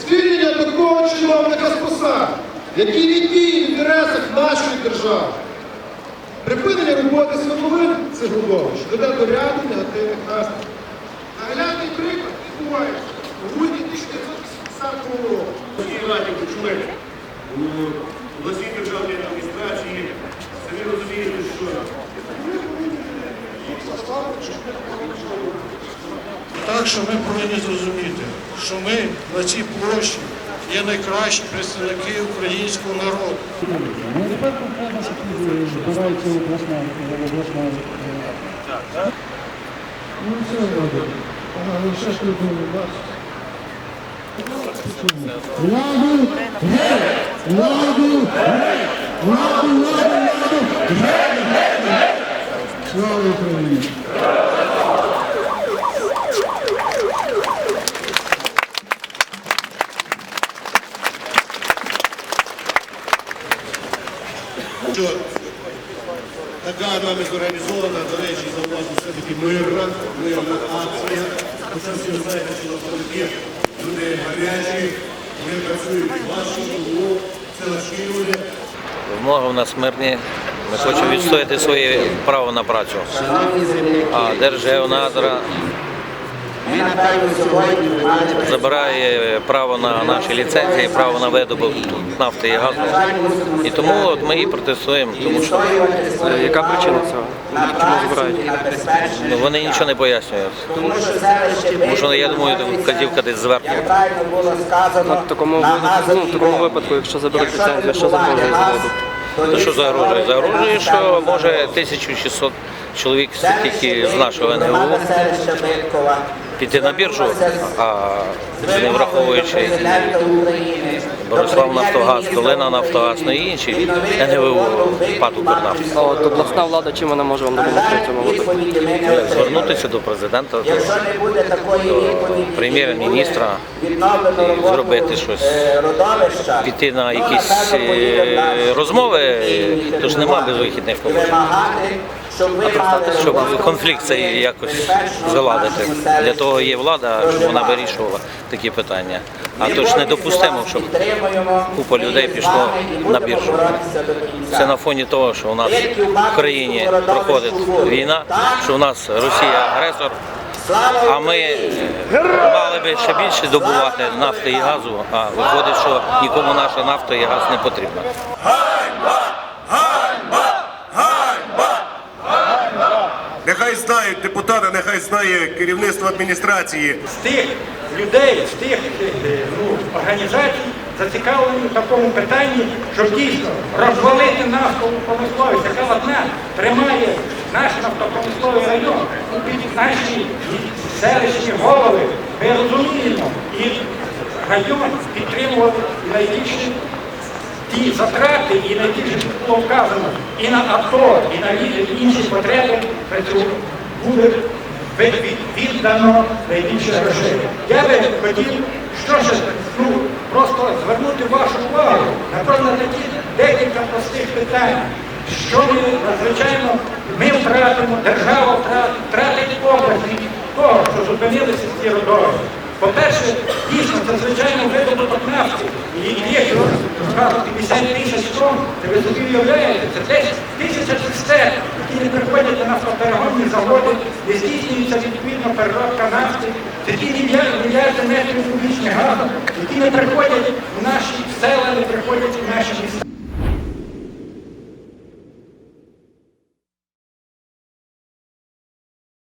звільнення такого чиновника з посад, який не в інтересах нашої держави. Припинення роботи свердловин цих родовищ веде до ряду негативних наслідків. Наглядний приклад відбувається у грудні 1980 року. Всі раді почули у обласній державній адміністрації, самі розумієте, що Так що ми повинні зрозуміти, що ми на цій площі є найкращі представники українського народу. Владу! Гей! Владу! Гей! Владу, владу, владу! Гей! Слава Україні! Що така нами зорганізована, до речі, зауважу все-таки мирна, мирна акція. Хоча всі знаєте, що навпаки люди гарячі, вони працюють важко, тому це важкі люди. Вимоги у нас мирні. Ми хочемо відстояти своє право на працю. А Держгеонадра Ми, напевно, сьогодні маємо забирає право на наші ліцензії, право на видобуток нафти і газу. І тому от ми і протестуємо, тому що Яка причина цього? Чому забирають? ну, вони нічого не пояснюють. Тому що селище Тому що я думаю, вказівка десь зверху. як було сказано, В такому, ну, в такому випадку, якщо заберуть ліцензію, що загрожує заводу? то Ну що загрожує? Загрожує, що може 1600 чоловік тільки з нашого Биткова. піти на біржу, а не враховуючи до до Борислав Нафтогаз, Долина Нафтогаз, ну і інші НГВУ, ПАТ «Укрнафт». А от обласна влада чим вона може вам допомогти в цьому випадку? Звернутися до президента, до відповіді, прем'єр-міністра, і зробити щось. е, піти на якісь е, розмови, І то ж нема безвихідних положень. Щоб конфлікт цей якось заладити. Для того є влада, щоб вона вирішувала такі питання. А то ж недопустимо, щоб купа людей пішло на біржу. це на фоні того, що у нас в країні проходить війна, що у нас Росія агресор. А ми мали би ще більше добувати нафти і газу, а виходить, що нікому наша нафта і газ не потрібна. Знає керівництво адміністрації. з тих людей, з тих е, ну, організацій зацікавлені в такому питанні, щоб дійсно розвалити нафтову промисловість, яка одна тримає наш нафтопромисловий район, під наші селищні голови. Ми розуміємо, і район підтримував найбільше ті затрати і найбільше було вказано і на АТО, і на інші потреби працю- буде від- від- віддано найбільше грошей. Я би хотів, що ж, ну, просто звернути вашу увагу на такі декілька простих питань. Що ми, надзвичайно, ми втратимо, держава втратить, втратить того, що зупинилися ці родовища. По-перше, дійсно, це звичайно видобуток нафти. І є скажу, 50 тисяч тонн, це ви собі уявляєте, це десь тисяча цистерн, які не приходять на нафтоперегонні заводи, здійснюється відповідно переробка нафти, такі ті мільярди метрів кубічних газу, які не приходять в наші села, не приходять в